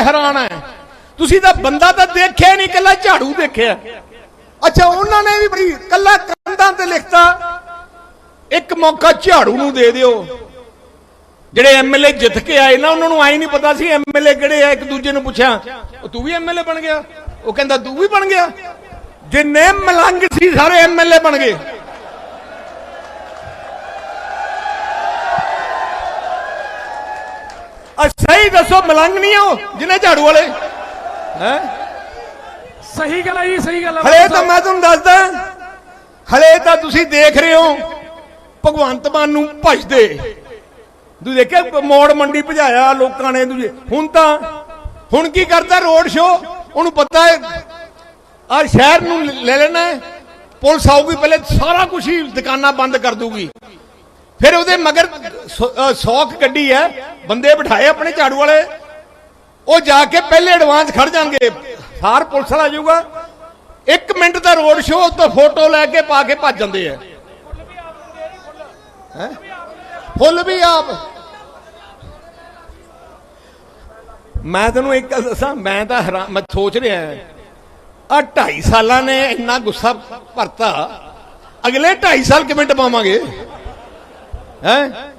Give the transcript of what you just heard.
ਹੈਰਾਨ ਹੈ। ਤੁਸੀਂ ਤਾਂ ਬੰਦਾ ਤਾਂ ਦੇਖਿਆ ਨਹੀਂ ਕੱਲਾ ਝਾੜੂ ਦੇਖਿਆ। ਅੱਛਾ ਉਹਨਾਂ ਨੇ ਵੀ ਬੜੀ ਕੱਲਾ ਕੰਧਾਂ ਤੇ ਲਿਖਤਾ ਇੱਕ ਮੌਕਾ ਝਾੜੂ ਨੂੰ ਦੇ ਦਿਓ। ਜਿਹੜੇ ਐਮਐਲਏ ਜਿੱਤ ਕੇ ਆਏ ਨਾ ਉਹਨਾਂ ਨੂੰ ਆਈ ਨਹੀਂ ਪਤਾ ਸੀ ਐਮਐਲਏ ਕਿਹੜੇ ਆ ਇੱਕ ਦੂਜੇ ਨੂੰ ਪੁੱਛਿਆ ਉਹ ਤੂੰ ਵੀ ਐਮਐਲਏ ਬਣ ਗਿਆ? ਉਹ ਕਹਿੰਦਾ ਤੂੰ ਵੀ ਬਣ ਗਿਆ? ਜਿੰਨੇ ਮਲੰਗ ਸੀ ਸਾਰੇ ਐਮਐਲਏ ਬਣ ਗਏ। ਆ ਸਹੀ ਦੱਸੋ ਮਲੰਗ ਨਹੀਂ ਆ ਉਹ ਜਿਹਨੇ ਝਾੜੂ ਵਾਲੇ? ਹੈ? ਸਹੀ ਗੱਲ ਹੈ ਜੀ ਸਹੀ ਗੱਲ ਹੈ ਹਲੇ ਤਾਂ ਮੈਂ ਤੁਹਾਨੂੰ ਦੱਸਦਾ ਹਲੇ ਤਾਂ ਤੁਸੀਂ ਦੇਖ ਰਹੇ ਹੋ ਭਗਵੰਤ ਮਾਨ ਨੂੰ ਭਜਦੇ। ਤੁਸੀਂ ਦੇਖਿਆ ਮੋੜ ਮੰਡੀ ਭਜਾਇਆ ਲੋਕਾਂ ਨੇ ਦੂਜੇ ਹੁਣ ਤਾਂ ਹੁਣ ਕੀ ਕਰਦਾ ਰੋਡ ਸ਼ੋ? ਉਹਨੂੰ ਪਤਾ ਹੈ ਆ ਸ਼ਹਿਰ ਨੂੰ ਲੈ ਲੈਣਾ ਹੈ, ਪੁਲਿਸ ਆਊਗੀ ਪਹਿਲੇ ਸਾਰਾ ਕੁਝ ਹੀ ਦੁਕਾਨਾਂ ਬੰਦ ਕਰ ਦੂਗੀ ਫਿਰ ਉਹਦੇ ਮਗਰ ਸੌਖ ਗੱਡੀ ਹੈ। ਬੰਦੇ ਬਿਠਾਏ ਆਪਣੇ ਝਾੜੂ ਵਾਲੇ। ਉਹ ਜਾ ਕੇ ਪਹਿਲੇ ਐਡਵਾਂਸ ਖੜ ਜਾਣਗੇ। ਸਾਰ ਪੁਲਿਸ ਵਾਲਾ ਜਾਊਗਾ। 1 ਮਿੰਟ ਦਾ ਰੋਡ ਸ਼ੋਅ ਤੋਂ ਫੋਟੋ ਲੈ ਕੇ ਪਾ ਕੇ ਭੱਜ ਜਾਂਦੇ ਆ। ਫੁੱਲ ਵੀ ਆਪ। ਮੈਂ ਤੈਨੂੰ ਇੱਕ ਗੱਲ ਦੱਸਾਂ, ਮੈਂ ਤਾਂ ਹੈਰਾਨ ਮੈਂ ਸੋਚ ਰਿਹਾ ਆ 2.5 ਸਾਲਾਂ ਨੇ ਇੰਨਾ ਗੁੱਸਾ ਭਰਤਾ। ਅਗਲੇ 2.5 ਸਾਲ ਕਿਵੇਂ ਟਪਾਵਾਂਗੇ? ਹੈ?